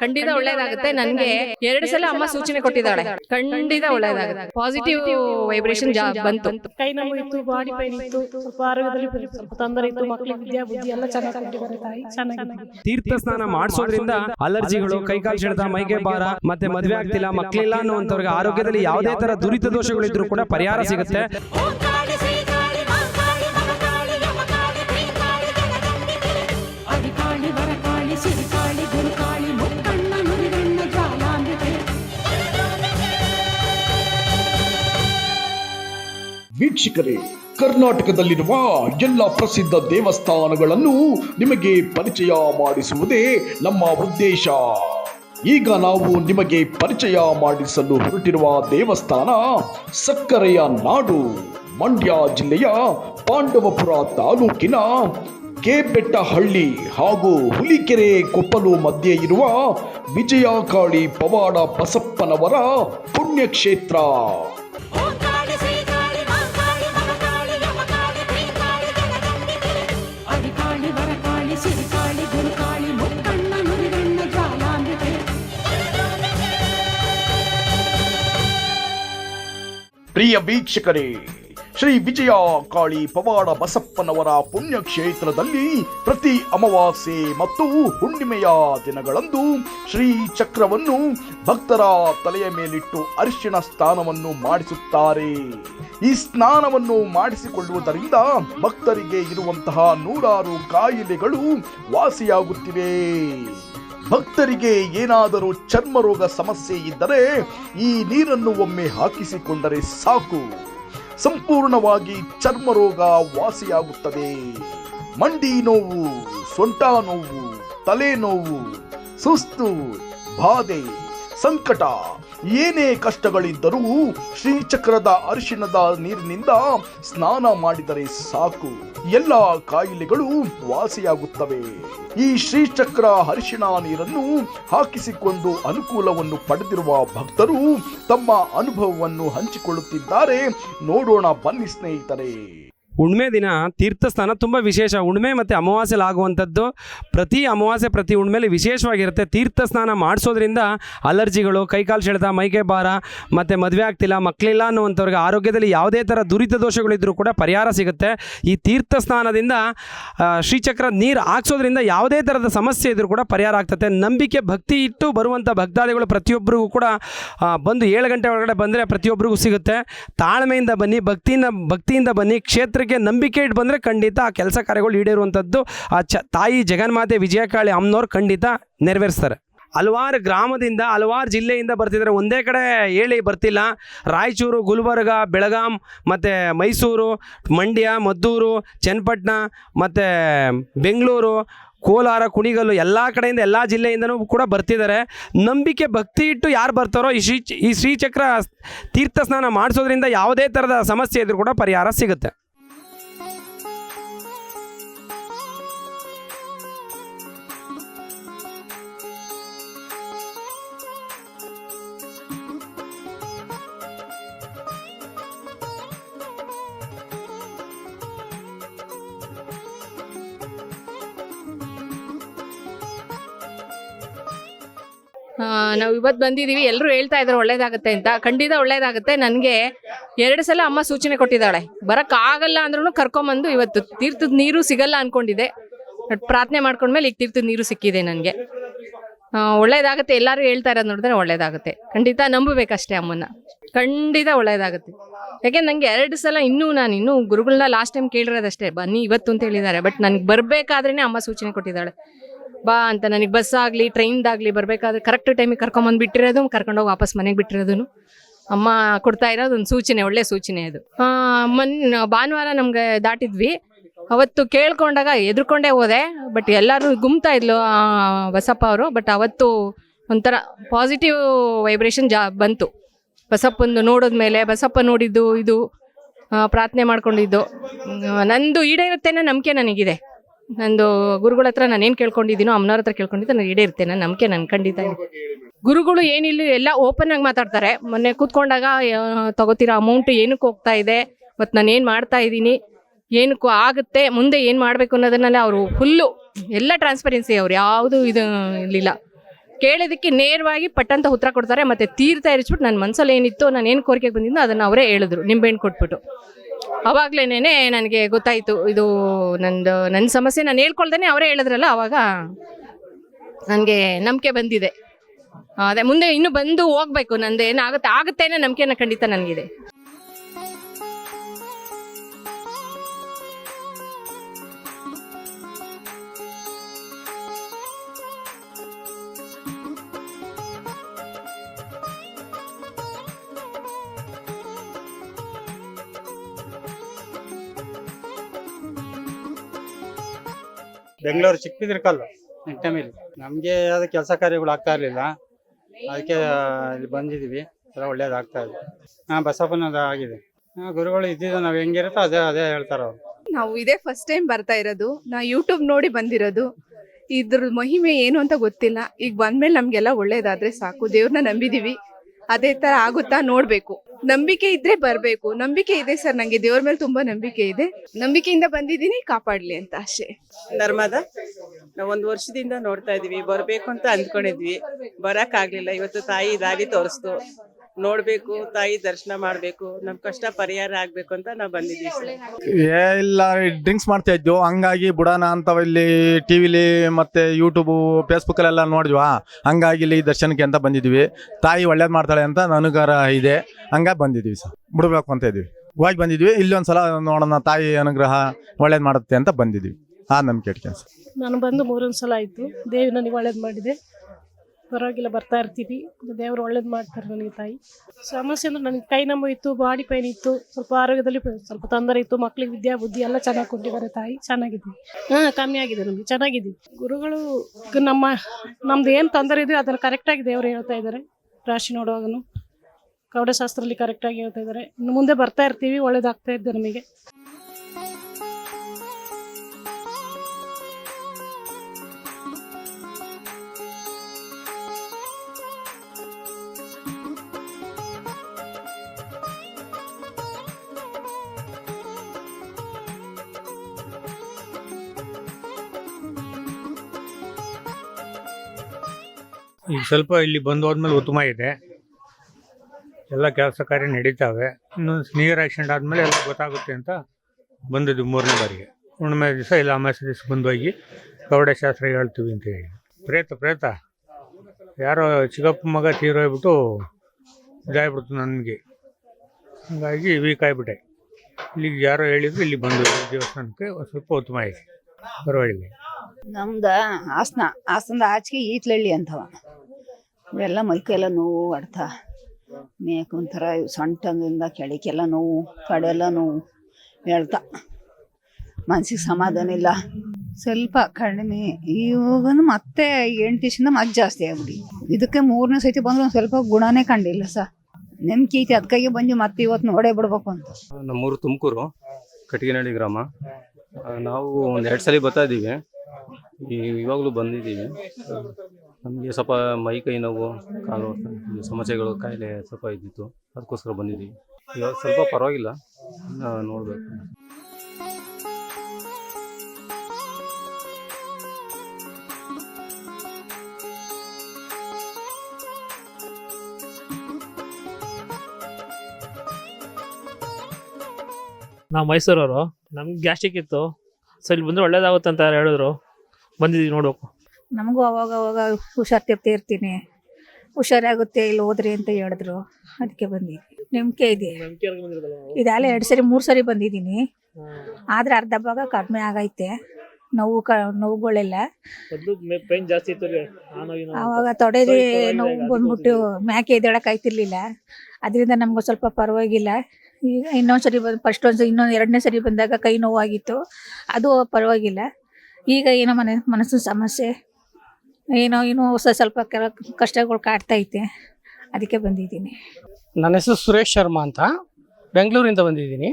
ಖಂಡಿತ ಒಳ್ಳೇದಾಗುತ್ತೆ. ನನ್ಗೆ ಎರಡು ಸಲ ಅಮ್ಮ ಸೂಚನೆ ಕೊಟ್ಟಿದ್ದಾಳೆ. ಖಂಡಿತ ಒಳ್ಳೇದಾಗುತ್ತೆ. ಪಾಸಿಟಿವ್ ವೈಬ್ರೇಷನ್ ಬಂತು. ಕೈ ನೋವು ಇತ್ತು ಬಾಡಿ ಪೈನ್ ಇತ್ತು ಸ್ವಲ್ಪ ಆರೋಗ್ಯದಲ್ಲಿ ಸ್ವಲ್ಪ ತೊಂದರೆ ಇತ್ತು ಮಕ್ಕಳಿಗೆ ವಿದ್ಯಾ ಬುದ್ಧಿ ಎಲ್ಲ ಚೆನ್ನಾಗಿ ಕೊಟ್ಟಿದ್ದಾರೆ ತಾಯಿ. ಚೆನ್ನಾಗಿದೆ. ತೀರ್ಥ ಸ್ನಾನ ಮಾಡಿಸೋದ್ರಿಂದ ಅಲರ್ಜಿಗಳು ಕೈಕಾಲು ಸೆಳೆತ ಮೈಗೆ ಭಾರ ಮತ್ತೆ ಮದುವೆ ಆಗ್ತಿಲ್ಲ ಮಕ್ಕಳಿಲ್ಲ ಅನ್ನುವಂಥವ್ರಿಗೆ ಆರೋಗ್ಯದಲ್ಲಿ ಯಾವುದೇ ತರ ದುರಿತ ದೋಷಗಳಿದ್ರು ಕೂಡ ಪರಿಹಾರ ಸಿಗುತ್ತೆ. ಓಂಕಾಳಿ ವೀಕ್ಷಕರೇ, ಕರ್ನಾಟಕದಲ್ಲಿರುವ ಎಲ್ಲ ಪ್ರಸಿದ್ಧ ದೇವಸ್ಥಾನಗಳನ್ನು ನಿಮಗೆ ಪರಿಚಯ ಮಾಡಿಸುವುದೇ ನಮ್ಮ ಉದ್ದೇಶ. ಈಗ ನಾವು ನಿಮಗೆ ಪರಿಚಯ ಮಾಡಿಸಲು ಹೊರಟಿರುವ ದೇವಸ್ಥಾನ ಸಕ್ಕರೆಯ ನಾಡು, ಮಂಡ್ಯ ಜಿಲ್ಲೆಯ ಪಾಂಡವಪುರ ತಾಲೂಕಿನ ಕೆಬೆಟ್ಟಹಳ್ಳಿ ಹಾಗೂ ಹುಲಿಕೆರೆ ಕೊಪ್ಪಲು ಮಧ್ಯೆ ಇರುವ ವಿಜಯಕಾಳಿ ಪವಾಡ ಬಸಪ್ಪನವರ ಪುಣ್ಯಕ್ಷೇತ್ರ. ಪ್ರಿಯ ವೀಕ್ಷಕರೇ, ಶ್ರೀ ವಿಜಯ ಕಾಳಿ ಪವಾಡ ಬಸಪ್ಪನವರ ಪುಣ್ಯಕ್ಷೇತ್ರದಲ್ಲಿ ಪ್ರತಿ ಅಮಾವಾಸ್ಯೆ ಮತ್ತು ಹುಣ್ಣಿಮೆಯ ದಿನಗಳಂದು ಶ್ರೀ ಚಕ್ರವನ್ನು ಭಕ್ತರ ತಲೆಯ ಮೇಲಿಟ್ಟು ಅರಿಶಿಣ ಸ್ನಾನವನ್ನು ಮಾಡಿಸುತ್ತಾರೆ. ಈ ಸ್ನಾನವನ್ನು ಮಾಡಿಸಿಕೊಳ್ಳುವುದರಿಂದ ಭಕ್ತರಿಗೆ ಇರುವಂತಹ ನೂರಾರು ಕಾಯಿಲೆಗಳು ವಾಸಿಯಾಗುತ್ತಿವೆ. ಭಕ್ತರಿಗೆ ಏನಾದರೂ ಚರ್ಮರೋಗ ಸಮಸ್ಯೆ ಇದ್ದರೆ ಈ ನೀರನ್ನು ಒಮ್ಮೆ ಹಾಕಿಸಿಕೊಂಡರೆ ಸಾಕು. ಸಂಪೂರ್ಣವಾಗಿ ಚರ್ಮರೋಗ ವಾಸಿಯಾಗುತ್ತದೆ. ಮಂಡಿ ನೋವು, ಸೊಂಟ ನೋವು, ತಲೆ ನೋವು, ಸುಸ್ತು, ಬಾಧೆ. ಸಂಕಟ. ಏನೇ ಕಷ್ಟಗಳಿದ್ದರೂ ಶ್ರೀಚಕ್ರದ ಅರಿಶಿಣದ ನೀರಿನಿಂದ ಸ್ನಾನ ಮಾಡಿದರೆ ಸಾಕು. ಎಲ್ಲ ಕಾಯಿಲೆಗಳು ವಾಸಿಯಾಗುತ್ತವೆ. ಈ ಶ್ರೀಚಕ್ರ ಅರಿಶಿಣ ನೀರನ್ನು ಹಾಕಿಸಿಕೊಂಡು ಅನುಕೂಲವನ್ನು ಪಡೆದಿರುವ ಭಕ್ತರು ತಮ್ಮ ಅನುಭವವನ್ನು ಹಂಚಿಕೊಳ್ಳುತ್ತಿದ್ದಾರೆ. ನೋಡೋಣ ಬನ್ನಿ ಸ್ನೇಹಿತರೆ. ಹುಣ್ಮೆ ದಿನ ತೀರ್ಥಸ್ಥಾನ ತುಂಬ ವಿಶೇಷ. ಹುಣ್ಮೆ ಮತ್ತು ಅಮಾವಾಸ್ಯೆಲಿ ಆಗುವಂಥದ್ದು ಪ್ರತಿ ಅಮಾವಾಸ್ಯೆ, ಪ್ರತಿ ಹುಣ್ಮೇಲೆ ವಿಶೇಷವಾಗಿರುತ್ತೆ. ತೀರ್ಥ ಸ್ನಾನ ಮಾಡಿಸೋದ್ರಿಂದ ಅಲರ್ಜಿಗಳು, ಕೈಕಾಲು ಸೆಳೆತ ಮೈಕೆ ಭಾರ ಮತ್ತು ಮದುವೆ ಆಗ್ತಿಲ್ಲ ಮಕ್ಕಳಿಲ್ಲ ಅನ್ನುವಂಥವ್ರಿಗೆ ಆರೋಗ್ಯದಲ್ಲಿ ಯಾವುದೇ ಥರ ದುರಿತ ದೋಷಗಳಿದ್ದರೂ ಕೂಡ ಪರಿಹಾರ ಸಿಗುತ್ತೆ. ಈ ತೀರ್ಥಸ್ನಾನದಿಂದ ಶ್ರೀಚಕ್ರ ನೀರು ಹಾಕ್ಸೋದ್ರಿಂದ ಯಾವುದೇ ಥರದ ಸಮಸ್ಯೆ ಇದ್ದರೂ ಕೂಡ ಪರಿಹಾರ ಆಗ್ತದೆ ನಂಬಿಕೆ, ಭಕ್ತಿ ಇಟ್ಟು ಬರುವಂಥ ಭಕ್ತಾದಿಗಳು ಪ್ರತಿಯೊಬ್ಬರಿಗೂ ಕೂಡ ಬಂದು ಏಳು ಗಂಟೆ ಒಳಗಡೆ ಬಂದರೆ ಪ್ರತಿಯೊಬ್ಬರಿಗೂ ಸಿಗುತ್ತೆ. ತಾಳ್ಮೆಯಿಂದ ಬನ್ನಿ, ಭಕ್ತಿಯಿಂದ ಭಕ್ತಿಯಿಂದ ಬನ್ನಿ ಕ್ಷೇತ್ರಕ್ಕೆ ನಂಬಿಕೆ ಇಟ್ಟು ಬಂದರೆ ಖಂಡಿತ ಆ ಕೆಲಸ ಕಾರ್ಯಗಳು ಈಡೇರುವಂಥದ್ದು ಆ ಚ ತಾಯಿ ಜಗನ್ಮಾತೆ ವಿಜಯಕಾಳಿ ಅಮ್ಮನವ್ರು ಖಂಡಿತ ನೆರವೇರಿಸ್ತಾರೆ. ಹಲವಾರು ಗ್ರಾಮದಿಂದ, ಹಲವಾರು ಜಿಲ್ಲೆಯಿಂದ ಬರ್ತಿದ್ದಾರೆ. ಒಂದೇ ಕಡೆ ಹೇಳಿ ಬರ್ತಿಲ್ಲ. ರಾಯಚೂರು, ಗುಲ್ಬರ್ಗ, ಬೆಳಗಾಂ, ಮತ್ತು ಮೈಸೂರು, ಮಂಡ್ಯ, ಮದ್ದೂರು, ಚನ್ನಪಟ್ಟಣ, ಮತ್ತು ಬೆಂಗಳೂರು, ಕೋಲಾರ, ಕುಣಿಗಲ್ಲು ಎಲ್ಲ ಕಡೆಯಿಂದ, ಎಲ್ಲ ಜಿಲ್ಲೆಯಿಂದನೂ ಕೂಡ ಬರ್ತಿದ್ದಾರೆ. ನಂಬಿಕೆ, ಭಕ್ತಿ ಇಟ್ಟು ಯಾರು ಬರ್ತಾರೋ ಈ ಶ್ರೀ, ಈ ಶ್ರೀಚಕ್ರ ತೀರ್ಥ ಸ್ನಾನ ಮಾಡಿಸೋದ್ರಿಂದ ಯಾವುದೇ ಥರದ ಸಮಸ್ಯೆ ಇದ್ರೂ ಕೂಡ ಪರಿಹಾರ ಸಿಗುತ್ತೆ. ನಾವು ಇವತ್ತು ಬಂದಿದ್ದೀವಿ ಎಲ್ಲರೂ ಹೇಳ್ತಾ ಇದ್ರು ಒಳ್ಳೇದಾಗುತ್ತೆ ಅಂತ. ಖಂಡಿತ ಒಳ್ಳೇದಾಗುತ್ತೆ. ನನಗೆ ಎರಡು ಸಲ ಅಮ್ಮ ಸೂಚನೆ ಕೊಟ್ಟಿದ್ದಾಳೆ. ಬರೋಕ್ಕಾಗಲ್ಲ ಅಂದ್ರೂ ಕರ್ಕೊಂಬಂದು ಇವತ್ತು ತೀರ್ಥದ ನೀರು ಸಿಗಲ್ಲ ಅಂದ್ಕೊಂಡಿದ್ದೆ ಪ್ರಾರ್ಥನೆ ಮಾಡ್ಕೊಂಡ್ಮೇಲೆ ಈಗ ತೀರ್ಥದ ನೀರು ಸಿಕ್ಕಿದೆ ನನಗೆ. ಒಳ್ಳೇದಾಗುತ್ತೆ. ಎಲ್ಲರೂ ಹೇಳ್ತಾ ಇರೋದು ನೋಡಿದ್ರೆ ಒಳ್ಳೇದಾಗುತ್ತೆ. ಖಂಡಿತ ನಂಬಬೇಕಷ್ಟೇ ಅಮ್ಮನ್ನ. ಖಂಡಿತ ಒಳ್ಳೇದಾಗುತ್ತೆ. ಯಾಕೆ ನನಗೆ ಎರಡು ಸಲ ಇನ್ನೂ ನಾನು ಇನ್ನೂ ಗುರುಗಳನ್ನ ಲಾಸ್ಟ್ ಟೈಮ್ ಕೇಳಿರೋದಷ್ಟೇ. ಬನ್ನಿ ಇವತ್ತು ಅಂತ ಹೇಳಿದ್ದಾರೆ. ಬಟ್ ನನಗೆ ಬರಬೇಕಾದ್ರೇ ಅಮ್ಮ ಸೂಚನೆ ಕೊಟ್ಟಿದ್ದಾಳೆ. ಬಾ ಅಂತ ನನಗೆ ಬಸ್ ಆಗಲಿ ಟ್ರೈನ್ದಾಗಲಿ ಬರಬೇಕಾದ್ರೆ ಕರೆಕ್ಟ್ ಟೈಮಿಗೆ ಕರ್ಕೊಂಬಂದು ಬಿಟ್ಟಿರೋದು ಕರ್ಕೊಂಡೋಗಿ ವಾಪಸ್ ಮನೆಗೆ ಬಿಟ್ಟಿರೋದು ಅಮ್ಮ ಕೊಡ್ತಾ ಇರೋದು ಒಂದು ಸೂಚನೆ, ಒಳ್ಳೆ ಸೂಚನೆ ಅದು. ಮೊನ್ನೆ ಮೊನ್, ಭಾನುವಾರ ನಮಗೆ ದಾಟಿದ್ವಿ. ಅವತ್ತು ಕೇಳ್ಕೊಂಡಾಗ ಎದುರ್ಕೊಂಡೇ ಹೋದೆ ಬಟ್ ಎಲ್ಲರೂ ಗುಮ್ತಾ ಇದ್ಲು ಬಸಪ್ಪ ಅವರು. ಬಟ್ ಅವತ್ತು ಒಂಥರ ಪಾಸಿಟಿವ್ ವೈಬ್ರೇಷನ್ ಜಾ, ಬಂತು. ಬಸಪ್ಪಂದು ನೋಡಿದ್ಮೇಲೆ, ಬಸಪ್ಪ ನೋಡಿದ್ದು ಇದು ಪ್ರಾರ್ಥನೆ ಮಾಡ್ಕೊಂಡಿದ್ದು. ನಂದು ಈಡೇರುತ್ತೆ ಅನ್ನೋ ನಂಬಿಕೆ ನನಗಿದೆ. ನಂದು ಗುರುಗಳ ಹತ್ರ ನಾನು ಏನು ಕೇಳ್ಕೊಂಡಿದ್ದೀನೋ ಅಮ್ಮನವ್ರ ಹತ್ರ ಕೇಳ್ಕೊಂಡಿದ್ದೆ ನಾನು ಈಡೇರುತ್ತೆ ನನ್ನ ನಂಬಿಕೆ ನಾನು ಖಂಡಿತ. ಗುರುಗಳು ಏನಿಲ್ಲ ಎಲ್ಲ ಓಪನ್ ಆಗಿ ಮಾತಾಡ್ತಾರೆ. ಮೊನ್ನೆ ಕೂತ್ಕೊಂಡಾಗ ತಗೋತಿರೋ ಅಮೌಂಟ್ ಏನಕ್ಕೆ ಹೋಗ್ತಾ ಇದೆ? ಮತ್ತು ನಾನು ಏನು ಮಾಡ್ತಾ ಇದ್ದೀನಿ? ಏನಕ್ಕೂ ಆಗುತ್ತೆ? ಮುಂದೆ ಏನು ಮಾಡಬೇಕು ಅನ್ನೋದನ್ನೆಲ್ಲ ಅವರು ಫುಲ್ಲು ಎಲ್ಲ ಟ್ರಾನ್ಸ್ಪರೆನ್ಸಿ ಅವ್ರು. ಯಾವುದು ಇದು ಇರಲಿಲ್ಲ ಕೇಳೋದಕ್ಕೆ ನೇರವಾಗಿ ಪಟ್ಟಂತ ಉತ್ತರ ಕೊಡ್ತಾರೆ. ಮತ್ತೆ ತೀರ್ಥ ಇರಿಸ್ಬಿಟ್ಟು ನನ್ನ ಮನಸ್ಸಲ್ಲಿ ಏನಿತ್ತು ನಾನು ಏನು ಕೋರಿಕೆಗೆ ಬಂದಿದ್ದೋ ಅದನ್ನು ಅವರೇ ಹೇಳಿದ್ರು. ನಿಂಬೆಹಣ್ಣು ಕೊಟ್ಬಿಟ್ಟು. ಅವಾಗ್ಲೇನೆ ನನಗೆ ಗೊತ್ತಾಯಿತು. ಇದು ನಂದು ನನ್ನ ಸಮಸ್ಯೆ ನಾನು ಹೇಳ್ಕೊಳ್ದೇನೆ ಅವರೇ ಹೇಳಿದ್ರಲ್ಲ, ಅವಾಗ ನನಗೆ ನಂಬಿಕೆ ಬಂದಿದೆ. ಅದೇ, ಮುಂದೆ ಇನ್ನು ಬಂದು ಹೋಗ್ಬೇಕು. ನಂದು ಏನಾಗುತ್ತೆ ಆಗುತ್ತೆ ನಂಬಿಕೆನ ಖಂಡಿತ ನನಗಿದೆ. ಬೆಂಗಳೂರು ಚಿಕ್ಕಬಿದ್ರಕಲ್ಲು ಟೈಮಿಲ್ಲ ನಮಗೆ ಯಾವ್ದು ಕೆಲಸ ಕಾರ್ಯಗಳು ಆಗ್ತಾ ಇರಲಿಲ್ಲ. ಅದಕ್ಕೆ ಇಲ್ಲಿ ಬಂದಿದ್ದೀವಿ ಎಲ್ಲ ಒಳ್ಳೇದಾಗ್ತಾ ಇದೆ. ಹಾಂ ಬಸಪ್ಪನದು ಆಗಿದೆ. ಹಾಂ ಗುರುಗಳು ಇದ್ದಿದ್ದು ನಾವು ಹೆಂಗಿರುತ್ತೋ ಅದೇ ಅದೇ ಹೇಳ್ತಾರೆ ಅವರು. ನಾವು ಇದೇ ಫಸ್ಟ್ ಟೈಮ್ ಬರ್ತಾ ಇರೋದು. ನಾ ಯೂಟ್ಯೂಬ್ ನೋಡಿ ಬಂದಿರೋದು. ಇದ್ರ ಮಹಿಮೆ ಏನು ಅಂತ ಗೊತ್ತಿಲ್ಲ. ಈಗ ಬಂದ್ಮೇಲೆ ನಮ್ಗೆಲ್ಲ ಒಳ್ಳೇದಾದ್ರೆ ಸಾಕು. ದೇವ್ರನ್ನ ನಂಬಿದೀವಿ. ಅದೇ ತರ ಆಗುತ್ತಾ ನೋಡ್ಬೇಕು. ನಂಬಿಕೆ ಇದ್ರೆ ಬರ್ಬೇಕು. ನಂಬಿಕೆ ಇದೆ ಸರ್ ನಂಗೆ. ದೇವ್ರ ಮೇಲೆ ತುಂಬಾ ನಂಬಿಕೆ ಇದೆ. ನಂಬಿಕೆಯಿಂದ ಬಂದಿದ್ದೀನಿ, ಕಾಪಾಡ್ಲಿ ಅಂತ ಅಷ್ಟೇ. ನರ್ಮದ, ನಾವು ಒಂದು ವರ್ಷದಿಂದ ನೋಡ್ತಾ ಇದೀವಿ. ಬರ್ಬೇಕು ಅಂತ ಅಂದ್ಕೊಂಡಿದ್ವಿ. ಬರಕ್ ಆಗ್ಲಿಲ್ಲ. ಇವತ್ತು ತಾಯಿ ದಾರಿ ತೋರಿಸ್ತು. ನೋಡ್ಬೇಕು ತಾಯಿ ದರ್ಶನ ಮಾಡ್ಬೇಕು ನಮ್ ಕಷ್ಟ ಪರಿಹಾರ ಆಗ್ಬೇಕು ಅಂತ ನಾವು ಬಂದಿದ್ದೀವಿ ಸರ್. ಏ ಇಲ್ಲ ಡ್ರಿಂಕ್ಸ್ ಮಾಡ್ತಾ ಇದ್ವು. ಹಂಗಾಗಿ ಬುಡಾನ ಅಂತ ಇಲ್ಲಿ ಟಿವಿಲಿ ಮತ್ತೆ ಯೂಟ್ಯೂಬು ಫೇಸ್ಬುಕ್ಕಲ್ಲೆಲ್ಲ ನೋಡಿದ್ವಾ? ಹಂಗಾಗಿ ಇಲ್ಲಿ ದರ್ಶನಕ್ಕೆ ಅಂತ ಬಂದಿದ್ವಿ ತಾಯಿ ಒಳ್ಳೇದು ಮಾಡ್ತಾಳೆ ಅಂತ ಅನುಗಾರ ಇದೆ. ಹಂಗಾಗಿ ಬಂದಿದ್ವಿ ಸರ್. ಬಿಡ್ಬೇಕು ಅಂತ ಇದ್ವಿ ಹೋಗಿ ಬಂದಿದ್ವಿ ಇಲ್ಲೊಂದ್ಸಲ ನೋಡೋಣ ತಾಯಿ ಅನುಗ್ರಹ ಒಳ್ಳೇದು ಮಾಡುತ್ತೆ ಅಂತ ಬಂದಿದ್ವಿ ಆ ನಂಬಿಕೆ ಇಟ್ಕೊಂಡು ಸರ್. ನಾನು ಬಂದು ಮೂರೊಂದು ಸಲ ಆಯಿತು. ದೇವಿ ನನಗೆ ಒಳ್ಳೇದು ಮಾಡಿದೆ. ಪರವಾಗಿಲ್ಲ, ಬರ್ತಾ ಇರ್ತೀವಿ. ದೇವರು ಒಳ್ಳೇದು ಮಾಡ್ತಾರೆ ನನಗೆ ತಾಯಿ. ಸಮಸ್ಯೆ ಅಂದ್ರೆ ನನಗೆ ಕೈ ನೋವು ಇತ್ತು ಬಾಡಿ ಪೈನ್ ಇತ್ತು, ಸ್ವಲ್ಪ ಆರೋಗ್ಯದಲ್ಲಿ ಸ್ವಲ್ಪ ತೊಂದರೆ ಇತ್ತು, ಮಕ್ಳಿಗೆ ವಿದ್ಯಾ ಬುದ್ಧಿ ಎಲ್ಲ ಚೆನ್ನಾಗಿ ಕೊಟ್ಟಿದ್ದಾರೆ ತಾಯಿ. ಚೆನ್ನಾಗಿದ್ದೀವಿ ಹಾಂ, ಕಮ್ಮಿ ಆಗಿದೆ ನಮಗೆ ಚೆನ್ನಾಗಿದ್ದೀವಿ ಗುರುಗಳು ನಮ್ಮ, ನಮ್ದು ಏನು ತೊಂದರೆ ಇದೆ ಅದನ್ನು ಕರೆಕ್ಟಾಗಿ ದೇವರು ಹೇಳ್ತಾ ಇದ್ದಾರೆ. ರಾಶಿ ನೋಡುವಾಗನು. ಕವಡಶಾಸ್ತ್ರದಲ್ಲಿ ಕರೆಕ್ಟಾಗಿ ಹೇಳ್ತಾ ಇದ್ದಾರೆ. ಇನ್ನು ಮುಂದೆ ಬರ್ತಾ ಇರ್ತೀವಿ, ಒಳ್ಳೇದಾಗ್ತಾ ಇದ್ದೆ ನಮಗೆ. ಈಗ ಸ್ವಲ್ಪ ಇಲ್ಲಿ ಬಂದು ಹೋದ್ಮೇಲೆ ಉತ್ತಮ ಇದೆ. ಎಲ್ಲ ಕೆಲಸ ಕಾರ್ಯ ನಡೀತಾವೆ. ಇನ್ನೊಂದು ನೀರು ಆಕ್ಸಿಡೆಂಟ್ ಆದಮೇಲೆ ಎಲ್ಲ ಗೊತ್ತಾಗುತ್ತೆ ಅಂತ ಬಂದಿದ್ವಿ ಮೂರನೇ ಬಾರಿಗೆ. ಹುಣ್ಣಿಮೆ ದಿವಸ ಇಲ್ಲ ಅಮಾಸೆ ದಿವಸ ಬಂದು ಹೋಗಿ ಕವಡಶಾಸ್ತ್ರ ಹೇಳ್ತೀವಿ ಅಂತ ಹೇಳಿ. ಪ್ರೇತ ಪ್ರೇತ, ಯಾರೋ ಚಿಕ್ಕಪ್ಪ ಮಗ ತೀರೋಗ್ಬಿಟ್ಟು ಇದಾಗ್ಬಿಡ್ತು ನನಗೆ. ಹಂಗಾಗಿ ವೀಕ್ ಆಗಿಬಿಟ್ಟೆ. ಇಲ್ಲಿಗೆ ಯಾರೋ ಹೇಳಿದ್ರು ಇಲ್ಲಿ ಬಂದು ದೇವಸ್ಥಾನಕ್ಕೆ ಸ್ವಲ್ಪ ಉತ್ತಮ ಇದೆ. ಪರವಾಗಿಲ್ಲ. ನಮ್ದು ಹಾಸನ, ಹಾಸನದ ಆಚೆಗೆ ಈತ್ಲಳ್ಳಿ ಅಂತವ. ಇವೆಲ್ಲ ಮೈಕೆಲ್ಲ ನೋವು ಅರ್ಥ. ಮೇಕ್ ಒಂಥರ ಸೊಂಟದಿಂದ ಕೆಳಕ್ಕೆಲ್ಲ ನೋವು ಕಡೆಲ್ಲ ನೋವು ಹೇಳ್ತಾ. ಮನ್ಸಿಗೆ ಸಮಾಧಾನ ಇಲ್ಲ. ಸ್ವಲ್ಪ ಕಡಿಮೆ. ಇವಾಗ ಮತ್ತೆ ಎಂಟು ದಿವಸದಿಂದ ಮತ್ತೆ ಜಾಸ್ತಿ ಆಗ್ಬಿಡಿ. ಇದಕ್ಕೆ ಮೂರನೇ ಸತಿ ಬಂದ್ರೆ ಒಂದು ಸ್ವಲ್ಪ ಗುಣನೇ ಕಂಡಿಲ್ಲ ಸರ್ ನೆಮ್ಕಿ ಐತಿ ಅದಕ್ಕಾಗಿ ಬಂದು ಮತ್ತೆ ಇವತ್ತು ನೋಡೇ ಬಿಡ್ಬೇಕು ಅಂತ. ನಮ್ಮೂರು ತುಮಕೂರು, ಕಟ್ಟಿಗೆನಹಳ್ಳಿ ಗ್ರಾಮ. ನಾವು ಒಂದು ಎರಡು ಸಲ ಬರ್ತಾ ಇದ್ದೀವಿ. ಇವಾಗಲೂ ಬಂದಿದ್ದೀವಿ. ನಮಗೆ ಸ್ವಲ್ಪ ಮೈ ಕೈ ನೋವು, ಕಾಲು ಸಮಸ್ಯೆಗಳು ಕಾಯಿಲೆ ಸ್ವಲ್ಪ ಇದ್ದಿತ್ತು. ಅದಕ್ಕೋಸ್ಕರ ಬಂದಿದ್ದೀವಿ. ಇವಾಗ ಸ್ವಲ್ಪ ಪರವಾಗಿಲ್ಲ. ನೋಡಬೇಕು. ನಾವು ಮೈಸೂರವರು. ನಮ್ಗೆ ಗ್ಯಾಸ್ಟ್ರಿಕ್ ಇತ್ತು. ಸೊ ಇಲ್ಲಿ ಬಂದ್ರೆ ಒಳ್ಳೇದಾಗುತ್ತೆ ಅಂತ ಹೇಳಿದ್ರು. ಬಂದಿದ್ದೀವಿ ನೋಡ್ಬೇಕು. ನಮಗೂ ಅವಾಗ ಅವಾಗ ಹುಷಾರ್ ತೆಪ್ತಾ ಇರ್ತೀನಿ. ಹುಷಾರಾಗುತ್ತೆ ಇಲ್ಲಿ ಹೋದ್ರಿ ಅಂತ ಹೇಳಿದ್ರು. ಅದಕ್ಕೆ ಬಂದಿದ್ವಿ. ನಂಬಿಕೆ ಇದೆ. ಇದೆಲ್ಲ ಎರಡು ಸರಿ ಮೂರು ಸರಿ ಬಂದಿದ್ದೀನಿ. ಆದ್ರೆ ಅರ್ಧ ಭಾಗ ಕಡಿಮೆ ಆಗೈತೆ. ನೋವು ಕ ನೋವುಗಳೆಲ್ಲ. ಅವಾಗ ನೋವು ತೊಡೆದು ನೋವು ಬಂದ್ಬಿಟ್ಟು ಮ್ಯಾಕೆ ಎದ್ದೇಳಕ್ ಆಯ್ತಿರ್ಲಿಲ್ಲ. ಅದರಿಂದ ನಮ್ಗೆ ಸ್ವಲ್ಪ ಪರವಾಗಿಲ್ಲ. ಈಗ ಇನ್ನೊಂದು ಸರಿ ಬಂದು ಫಸ್ಟ್ ಒಂದು ಇನ್ನೊಂದು ಎರಡನೇ ಸರಿ ಬಂದಾಗ ಕೈ ನೋವಾಗಿತ್ತು. ಅದು ಪರವಾಗಿಲ್ಲ. ಈಗ ಏನೋ ಮನೆ ಮನಸ್ಸಿನ ಸಮಸ್ಯೆ. ಏನೋ ಏನೋ ಹೊಸ ಸ್ವಲ್ಪ ಕೆಲ ಕಷ್ಟಗಳು ಕಾಡ್ತಾ ಐತೆ. ಅದಕ್ಕೆ ಬಂದಿದ್ದೀನಿ. ನನ್ನ ಹೆಸರು ಸುರೇಶ್ ಶರ್ಮಾ ಅಂತ. ಬೆಂಗಳೂರಿಂದ ಬಂದಿದ್ದೀನಿ.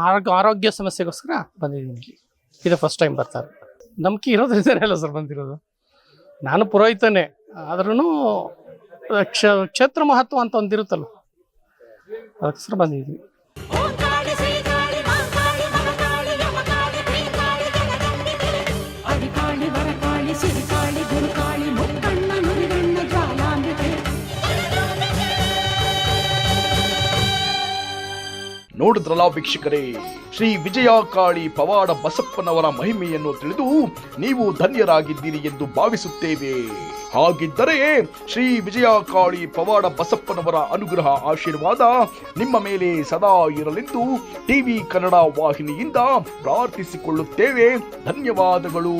ಆರೋಗ್ಯ ಆರೋಗ್ಯ ಸಮಸ್ಯೆಗೋಸ್ಕರ ಬಂದಿದ್ದೀನಿ. ಇದು ಫಸ್ಟ್ ಟೈಮ್ ಬರ್ತಾರೆ ನಂಬಿಕೆ ಇರೋದ್ರಿಂದ ಅಲ್ಲ ಸರ್ ಬಂದಿರೋದು. ನಾನು ಪುರೋಹಿತನೇ. ಆದ್ರೂ ಕ್ಷೇತ್ರ ಮಹತ್ವ ಅಂತ ಒಂದಿರುತ್ತಲ್ಲ. ಅದಕ್ಕೋಸ್ಕರ ಬಂದಿದ್ದೀನಿ. ನೋಡಿದ್ರಲ್ಲ ವೀಕ್ಷಕರೇ? ಶ್ರೀ ವಿಜಯ ಕಾಳಿ ಪವಾಡ ಬಸಪ್ಪನವರ ಮಹಿಮೆಯನ್ನು ತಿಳಿದು ನೀವು ಧನ್ಯರಾಗಿದ್ದೀರಿ ಎಂದು ಭಾವಿಸುತ್ತೇವೆ. ಹಾಗಿದ್ದರೆ ಶ್ರೀ ವಿಜಯ ಕಾಳಿ ಪವಾಡ ಬಸಪ್ಪನವರ ಅನುಗ್ರಹ ಆಶೀರ್ವಾದ ನಿಮ್ಮ ಮೇಲೆ ಸದಾ ಇರಲೆಂದು ಟಿವಿ ಕನ್ನಡ ವಾಹಿನಿಯಿಂದ ಪ್ರಾರ್ಥಿಸಿಕೊಳ್ಳುತ್ತೇವೆ. ಧನ್ಯವಾದಗಳು.